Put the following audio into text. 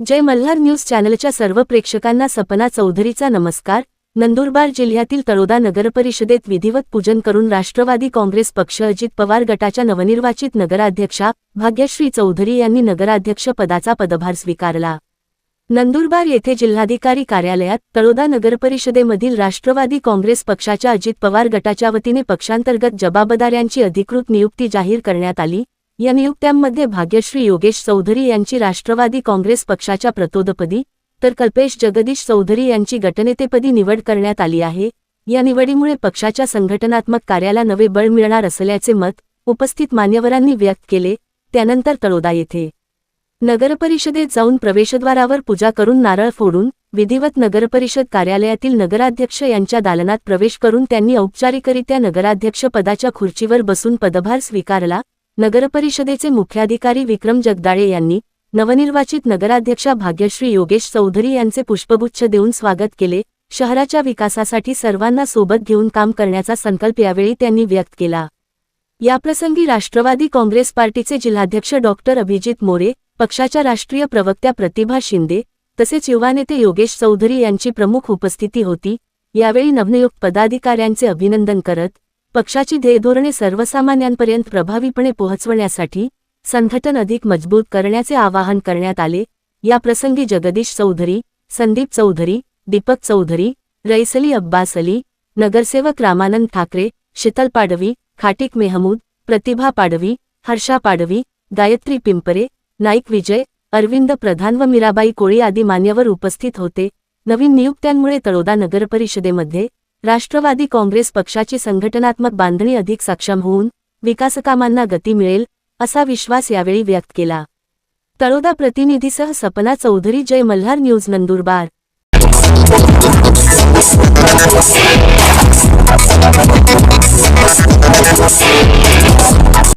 जय Malhar news चॅनलच्या सर्व प्रेक्षकांना सपना चौधरीचा नमस्कार. नंदुरबार जिल्ह्यातील तळोदा नगरपरिषदेत विधिवत पूजन करून राष्ट्रवादी काँग्रेस पक्ष अजित पवार गटाच्या नवनिर्वाचित नगराध्यक्षा भाग्यश्री चौधरी यांनी नगराध्यक्ष पदाचा पदभार स्वीकारला. नंदुरबार येथे जिल्हाधिकारी कार्यालयात तळोदा नगरपरिषदेमधील राष्ट्रवादी काँग्रेस पक्षाच्या अजित पवार गटाच्या वतीने पक्षांतर्गत जबाबदाऱ्यांची अधिकृत नियुक्ती जाहीर करण्यात आली. या नियुक्त्यांमध्ये भाग्यश्री योगेश चौधरी यांची राष्ट्रवादी काँग्रेस पक्षाच्या प्रतोदपदी तर कल्पेश जगदीश चौधरी यांची गटनेतेपदी निवड करण्यात आली आहे. या निवडीमुळे पक्षाच्या संघटनात्मक कार्याला नवे बळ मिळणार असल्याचे मत उपस्थित मान्यवरांनी व्यक्त केले त्यानंतर तळोदा येथे. नगरपरिषदेत जाऊन प्रवेशद्वारावर पूजा करून नारळ फोडून विधिवत नगरपरिषद कार्यालयातील नगराध्यक्ष यांच्या दालनात प्रवेश करून त्यांनी औपचारिकरित्या नगराध्यक्ष पदाच्या खुर्चीवर बसून पदभार स्वीकारला नगरपरिषदेचे मुख्याधिकारी विक्रम जगदाळे यांनी नवनिर्वाचित नगराध्यक्षा भाग्यश्री योगेश चौधरी यांचे पुष्पगुच्छ देऊन स्वागत केले. शहराच्या विकासासाठी सर्वांना सोबत घेऊन काम करण्याचा संकल्प यावेळी त्यांनी व्यक्त केला. याप्रसंगी राष्ट्रवादी काँग्रेस पार्टीचे जिल्हाध्यक्ष डॉक्टर अभिजित मोरे पक्षाच्या राष्ट्रीय प्रवक्त्या प्रतिभा शिंदे तसेच युवा नेते योगेश चौधरी यांची प्रमुख उपस्थिती होती. यावेळी नवनियुक्त पदाधिकाऱ्यांचे अभिनंदन करत पक्षाची ध्येयधोरणे सर्वसामान्यांपर्यंत प्रभावीपणे पोहोचवण्यासाठी संघटन अधिक मजबूत करण्याचे आवाहन करण्यात आले. याप्रसंगी जगदीश चौधरी संदीप चौधरी दीपक चौधरी रईसली अब्बास अली नगरसेवक रामानंद ठाकरे शीतल पाडवी खाटिक मेहमूद प्रतिभा पाडवी हर्षा पाडवी गायत्री पिंपरे नाईक विजय अरविंद प्रधान व मीराबाई कोळी आदी मान्यवर उपस्थित होते. नवीन नियुक्त्यांमुळे तळोदा नगरपरिषदेमध्ये राष्ट्रवादी काँग्रेस पक्षाची संघटनात्मक बांधणी अधिक सक्षम होऊन विकासकामांना गती मिळेल असा विश्वास यावेळी व्यक्त केला. तळोदा प्रतिनिधीसह सपना चौधरी जय मल्हार न्यूज नंदुरबार.